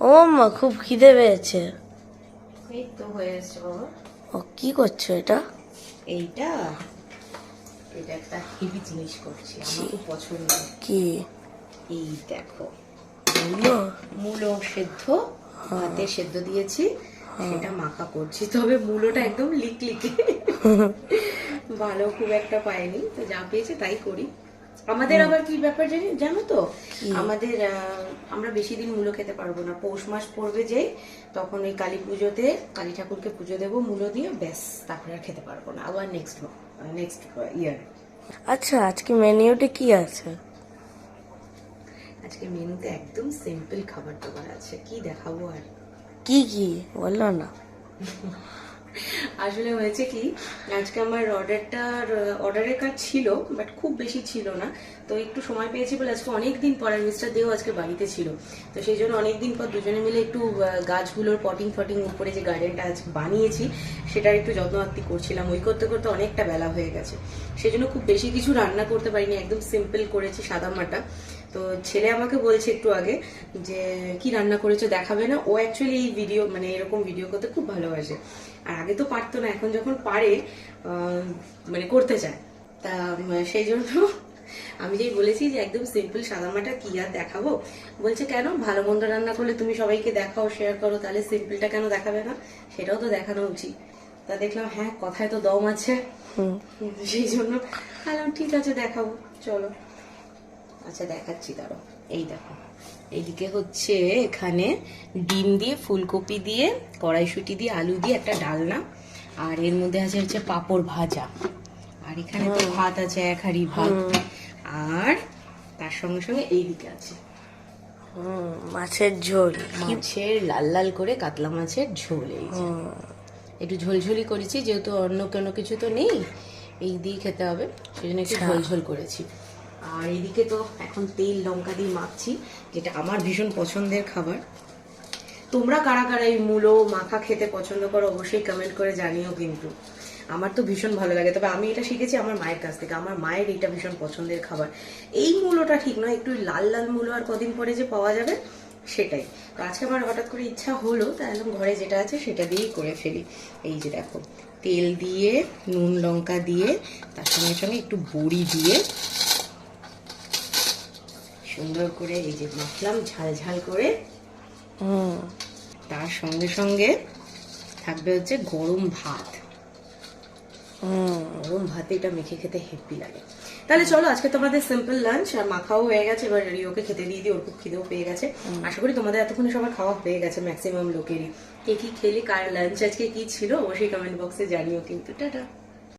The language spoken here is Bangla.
ও মা খুব খিদে পেয়েছে। এই তো হয়ে এসছে বাবা। ও কি করছ এটা? এইটা এটা একটা হেভি জিনিস করছি আমার খুব পছন্দ। কি? এই দেখো বলল মূলো সেদ্ধ ভাতে সেদ্ধ দিয়েছি সেটা মাখা করছি তবে মূলোটা একদম লিক লিকে ভালো খুব একটা পাইনি তো যা পেয়েছে তাই করি। আমাদের আবার কি ব্যাপার জানি জানো তো? আমাদের আমরা বেশি দিন মূলো খেতে পারব না। পৌষ মাস পড়বে যে তখন ওই কালী পুজোতে কালী ঠাকুরকে পুজো দেবো মূলো দিয়ে ব্যাস তারপরে আর খেতে পারব না। আবার নেক্সট নেক্সট ইয়ার আচ্ছা আজকে মেনিউতে কি আছে? আজকে মেনুতে একদম সিম্পল খাবার দাবার আছে। কি দেখাবো আর? কি কি? বলল না। আসলে হয়েছে কি, আজকে আমার অর্ডারটার অর্ডারের কাজ ছিল বাট খুব বেশি ছিল না। তো একটু সময় পেয়েছি বলে আজকে অনেক দিন পর আর মিস্টার দেও আজকে বাড়িতে ছিল। তো সেই জন্য অনেক দিন পর দুজনে মিলে একটু গাছগুলোর পটিং ফটিং উপরে যে গার্ডেনটা আজ বানিয়েছি, সেটার একটু যত্ন আত্তি করছিলাম। ওই করতে করতে অনেকটা বেলা হয়ে গেছে। সেই জন্য খুব বেশি কিছু রান্না করতে পারিনি, একদম সিম্পল করেছি সাদা মাটা। তো ছেলে আমাকে বলছে একটু আগে যে কি রান্না করেছ? দেখাবে না? ও অ্যাকচুয়ালি এই ভিডিও মানে এরকম ভিডিও করতে খুব ভালোবাসে। আর আগে তো পারতো না এখন যখন পারে মানে করতে চায়। তা সেই জন্য আমি যেই বলেছি যে একদম সিম্পল সাদামাটা কি আর দেখাবো? বলছে কেন? ভালো মন্দ রান্না করলে তুমি সবাইকে দেখাও শেয়ার করো তাহলে সিম্পলটা কেন দেখাবে না? সেটাও তো দেখানো উচিত। তা দেখলাম হ্যাঁ কথায় তো দম আছে। হুম। সেই জন্য বললাম ঠিক আছে দেখাবো চলো। আচ্ছা দেখাচ্ছি দাঁড়ো এই দেখো এইদিকে হচ্ছে এখানে ডিম দিয়ে ফুলকপি দিয়ে কড়াইশুটি দিয়ে আলু দিয়ে একটা ডালনা আর এর মধ্যে আছে হচ্ছে পাঁপড় ভাজা। আর এখানে তো ভাত আছে এক হাঁড়ি ভাত। আর তার সঙ্গে সঙ্গে এইদিকে আছে। মাছের ঝোল। মাছের লাল লাল করে কাতলা মাছের ঝোল এই যে। একটু ঝোলঝোলি করেছি যেহেতু অন্য কোনো কিছু তো নেই এই দিয়ে খেতে হবে। সেই জন্য একটু ঝোলঝোল করেছি। আর এদিকে তো এখন তেল লঙ্কা দিয়ে মাখছি, যেটা আমার ভীষণ পছন্দের খাবার। তোমরা কারা কারা এই মূলো, মাখা খেতে পছন্দ করো, অবশ্যই কমেন্ট করে জানিও কিন্তু। আমার তো ভীষণ ভালো লাগে, তবে আমি এটা শিখেছি আমার মায়ের কাছ থেকে। আমার মায়ের এটা ভীষণ পছন্দের খাবার। এই মূলোটা ঠিক নয়, একটু লাল লাল মূলো আর কদিন পরে যে পাওয়া যাবে, সেটাই। তো আজকে আমার হঠাৎ করে ইচ্ছা হলো একদম ঘরে যেটা আছে সেটা দিয়েই করে ফেলি। এই যে দেখো, তেল দিয়ে, নুন লঙ্কা দিয়ে, তার সঙ্গে সঙ্গে একটু বড়ি দিয়ে সুন্দর করে এই যে মাখলাম ঝাল ঝাল করে। তার সঙ্গে সঙ্গে থাকবে হচ্ছে গরম ভাত। হুম। গরম ভাতে এটা মেখে খেতে হেপি লাগে। তাহলে চলো আজকে তোমাদের সিম্পল লাঞ্চ আর মাখাও হয়ে গেছে এবার রিওকে খেতে দিয়ে দিই ওর খুব খিদেও পেয়ে গেছে। আশা করি তোমাদের এতক্ষণে সবার খাওয়া হয়ে গেছে ম্যাক্সিমাম লোকেরই। কে কি খেলে কার লাঞ্চ আজকে কি ছিল অবশ্যই কমেন্ট বক্সে জানিও কিন্তু। টাটা।